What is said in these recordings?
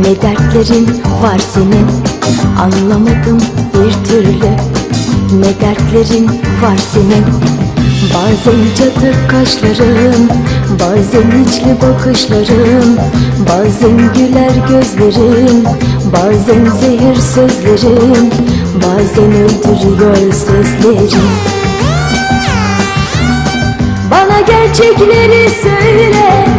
Ne dertlerin var senin? Anlamadım bir türlü Ne dertlerin var senin? Bazen çatık kaşların Bazen içli bakışların Bazen güler gözlerin Bazen zehir sözlerin Bazen öldürüyor sözlerin bana gerçekleri söyle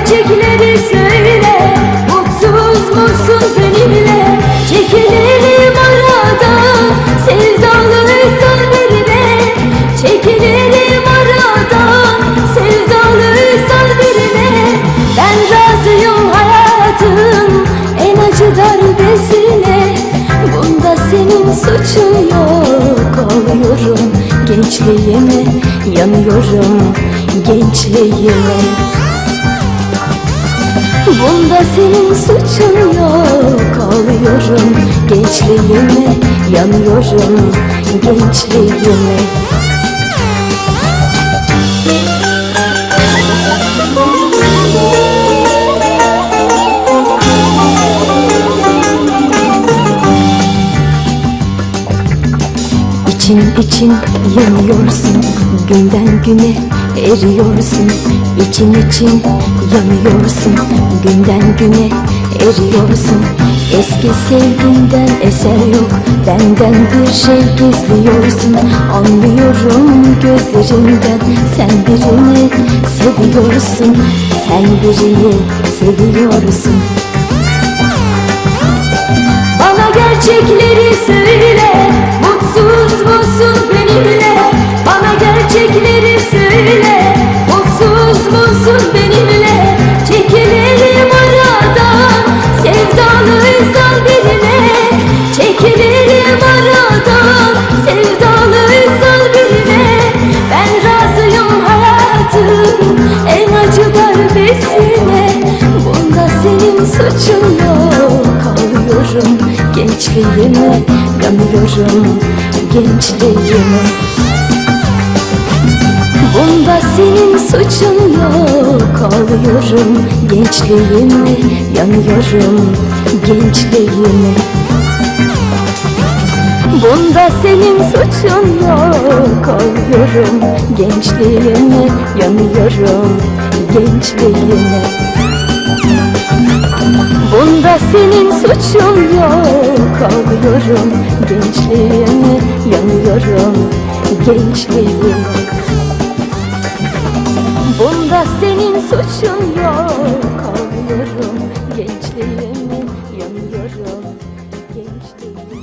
gerçekleri söyle Mutsuz musun benimle? Çekilirim aradan Sevdalıysan birine Çekilirim aradan Sevdalıysan birine Ben razıyım hayatın En acı darbesine. Bunda senin suçun yok Ağlıyorum gençliğime Yanıyorum gençliğime Bunda senin suçun yok. Ağlıyorum gençliğime Yanıyorum gençliğime İçin yanıyorsun. Günden güne eriyorsun. İçin için yanıyorsun. Günden güne eriyorsun. Eski sevginden eser yok. Benden bir şey gizliyorsun. Anlıyorum gözlerinden. Sen birini seviyorsun. Sen birini seviyorsun. Bana gerçekleri söyle yok Ağlıyorum gençliğime Yanıyorum gençliğime. Bunda senin suçun yok Ağlıyorum gençliğime Yanıyorum gençliğime. Bunda senin suçun yok Ağlıyorum gençliğime Yanıyorum gençliğime Bunda senin suçun yok. Ağlıyorum gençliğime Yanıyorum gençliğime. Bunda senin suçun yok. Ağlıyorum gençliğime Yanıyorum gençliğime